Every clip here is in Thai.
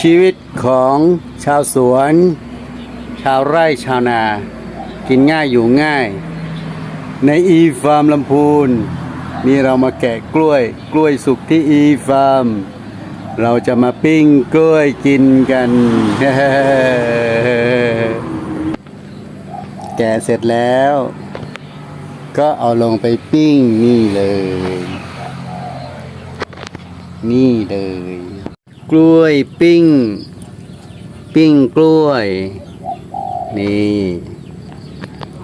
ชีวิตของชาวสวน ชาวไร่ชาวนา กินง่ายอยู่ง่าย ในอีฟาร์มลำพูน นี่เรามาแกะกล้วย กล้วยสุกที่อีฟาร์ม เราจะมาปิ้งกล้วยกินกัน แกะเสร็จแล้ว ก็เอาลงไปปิ้งนี่เลย นี่เลย กล้วยปิ้ง ปิ้งกล้วย นี่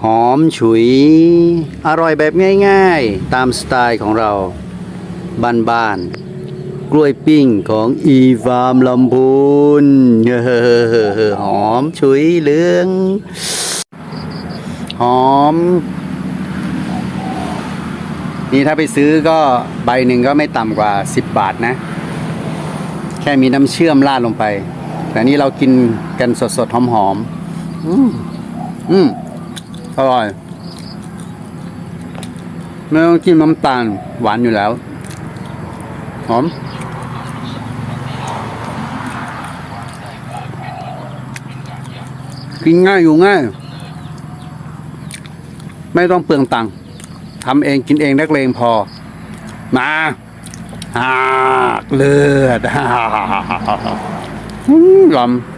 หอมฉุย อร่อยแบบง่ายๆ ตามสไตล์ของเราบ้านๆกล้วยปิ้งของอีฟาร์มลำพูนหอมฉุยเหลือง หอม นี่ถ้าไปซื้อก็ใบหนึ่งก็ไม่ต่ำกว่า 10 บาทนะ ค่มีน้ำเชื่อมราดลงไป แต่นี่เรากินกันสดๆหอมๆอืมอืมอร่อยไม่ต้องกินน้ำตาลหวานอยู่แล้ว หอม กินง่ายอยู่ง่าย ไม่ต้องเปลืองตังค์ทำเองกินเองนักเลงพอ มา หากเลือดอืมลำ